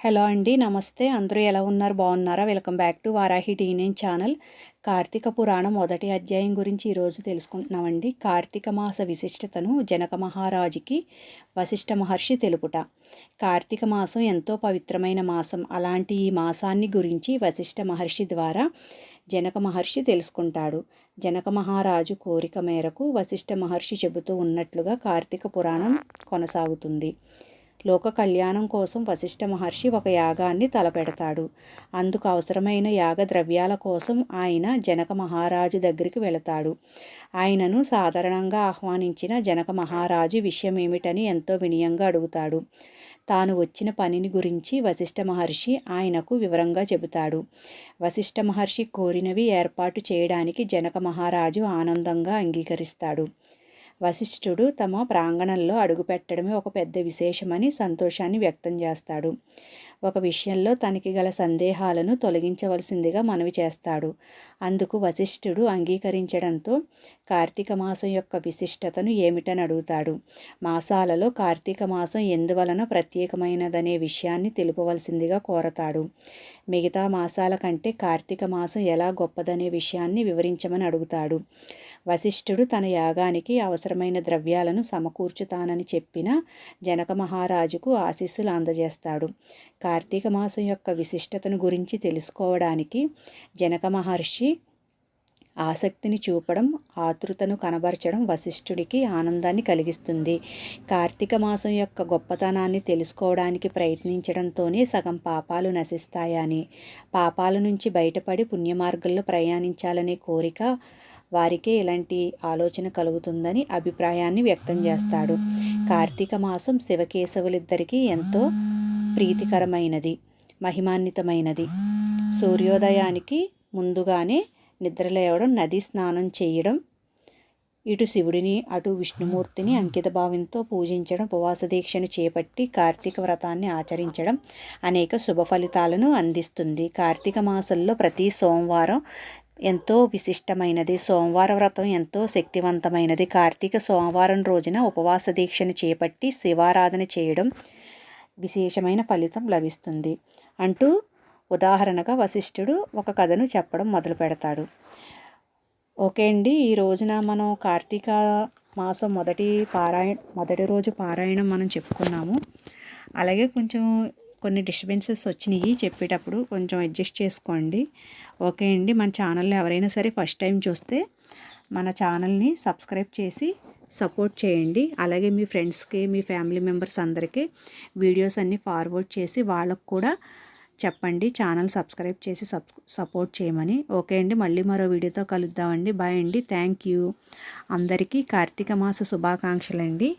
Hello అండి నమస్తే. అందరూ ఎలా ఉన్నారు? బాగున్నారా? వెల్కమ్ బ్యాక్ టు వారాహి టీనేన్ ఛానల్. కార్తీక పురాణం మొదటి అధ్యాయం గురించి ఈరోజు తెలుసుకుంటున్నామండి. కార్తీక మాస విశిష్టతను జనక మహారాజుకి వశిష్ఠ మహర్షి తెలుపుట. కార్తీక మాసం ఎంతో పవిత్రమైన మాసం. అలాంటి ఈ మాసాన్ని గురించి వశిష్ఠ మహర్షి ద్వారా జనక మహర్షి తెలుసుకుంటాడు. జనక మహారాజు కోరిక మేరకు వశిష్ఠ మహర్షి చెబుతూ ఉన్నట్లుగా కార్తీక పురాణం కొనసాగుతుంది. లోక కళ్యాణం కోసం వశిష్ఠ మహర్షి ఒక యాగాన్ని తలపెడతాడు. అందుకు అవసరమైన యాగ ద్రవ్యాల కోసం ఆయన జనక మహారాజు దగ్గరికి వెళతాడు. ఆయనను సాధారణంగా ఆహ్వానించిన జనక మహారాజు విషయం ఏమిటని ఎంతో వినయంగా అడుగుతాడు. తాను వచ్చిన పనిని గురించి వశిష్ఠ మహర్షి ఆయనకు వివరంగా చెబుతాడు. వశిష్ఠ మహర్షి కోరినవి ఏర్పాటు చేయడానికి జనక మహారాజు ఆనందంగా అంగీకరిస్తాడు. వశిష్ఠుడు తమ ప్రాంగణంలో అడుగుపెట్టడమే ఒక పెద్ద విశేషమని సంతోషాన్ని వ్యక్తం చేస్తాడు. ఒక విషయంలో తనకి గల సందేహాలను తొలగించవలసిందిగా మనవి చేస్తాడు. అందుకు వశిష్ఠుడు అంగీకరించడంతో కార్తీక మాసం యొక్క విశిష్టతను ఏమిటని అడుగుతాడు. మాసాలలో కార్తీక మాసం ఎందువలన ప్రత్యేకమైనదనే విషయాన్ని తెలుపవలసిందిగా కోరతాడు. మిగతా మాసాల కంటే కార్తీక మాసం ఎలా గొప్పదనే విషయాన్ని వివరించమని అడుగుతాడు. వశిష్ఠుడు తన యాగానికి అవసరమైన ద్రవ్యాలను సమకూర్చుతానని చెప్పిన జనక మహారాజుకు ఆశీస్సులు అందజేస్తాడు. కార్తీక మాసం యొక్క విశిష్టతను గురించి తెలుసుకోవడానికి జనక మహర్షి ఆసక్తిని చూపడం ఆతృతను కనబరచడం వశిష్ఠుడికి ఆనందాన్ని కలిగిస్తుంది. కార్తీక మాసం యొక్క గొప్పతనాన్ని తెలుసుకోవడానికి ప్రయత్నించడంతోనే సగం పాపాలు నశిస్తాయని పాపాల నుంచి బయటపడి పుణ్యమార్గంలో ప్రయాణించాలనే కోరిక వారికే ఇలాంటి ఆలోచన కలుగుతుందని అభిప్రాయాన్ని వ్యక్తం చేస్తాడు. కార్తీక మాసం శివకేశవులిద్దరికీ ఎంతో ప్రీతికరమైనది మహిమాన్వితమైనది. సూర్యోదయానికి ముందుగానే నిద్రలేవడం నది స్నానం చేయడం ఇటు శివుడిని అటు విష్ణుమూర్తిని అంకిత భావంతో పూజించడం ఉపవాస దీక్షను చేపట్టి కార్తీక వ్రతాన్ని ఆచరించడం అనేక శుభ ఫలితాలను అందిస్తుంది. కార్తీక మాసంలో ప్రతి సోమవారం ఎంతో విశిష్టమైనది. సోమవార వ్రతం ఎంతో శక్తివంతమైనది. కార్తీక సోమవారం రోజున ఉపవాస దీక్షను చేపట్టి శివారాధన చేయడం విశేషమైన ఫలితం లభిస్తుంది. అంటూ ఉదాహరణగా వశిష్ఠుడు ఒక కథను చెప్పడం మొదలు పెడతాడు. ఓకే అండి ఈ రోజున మనం కార్తీక మాసం మొదటి పారాయణ మొదటి రోజు పారాయణం మనం చెప్పుకున్నాము. అలాగే కొంచెం కొన్ని డిస్టర్బెన్సెస్ వచ్చినాయి చెప్పేటప్పుడు కొంచెం అడ్జస్ట్ చేసుకోండి. ఓకే అండి మన ఛానల్ని ఎవరైనా సరే ఫస్ట్ టైం చూస్తే మన ఛానల్ని సబ్స్క్రైబ్ చేసి సపోర్ట్ చేయండి. అలాగే మీ ఫ్రెండ్స్కి మీ ఫ్యామిలీ మెంబర్స్ అందరికీ వీడియోస్ అన్నీ ఫార్వర్డ్ చేసి వాళ్ళకు కూడా చెప్పండి. ఛానల్ సబ్స్క్రైబ్ చేసి సపోర్ట్ చేయమని. ఓకే అండి మళ్ళీ మరో వీడియోతో కలుద్దామండి. బాయ్ అండి థ్యాంక్ యూ. అందరికీ కార్తీక మాస శుభాకాంక్షలండి.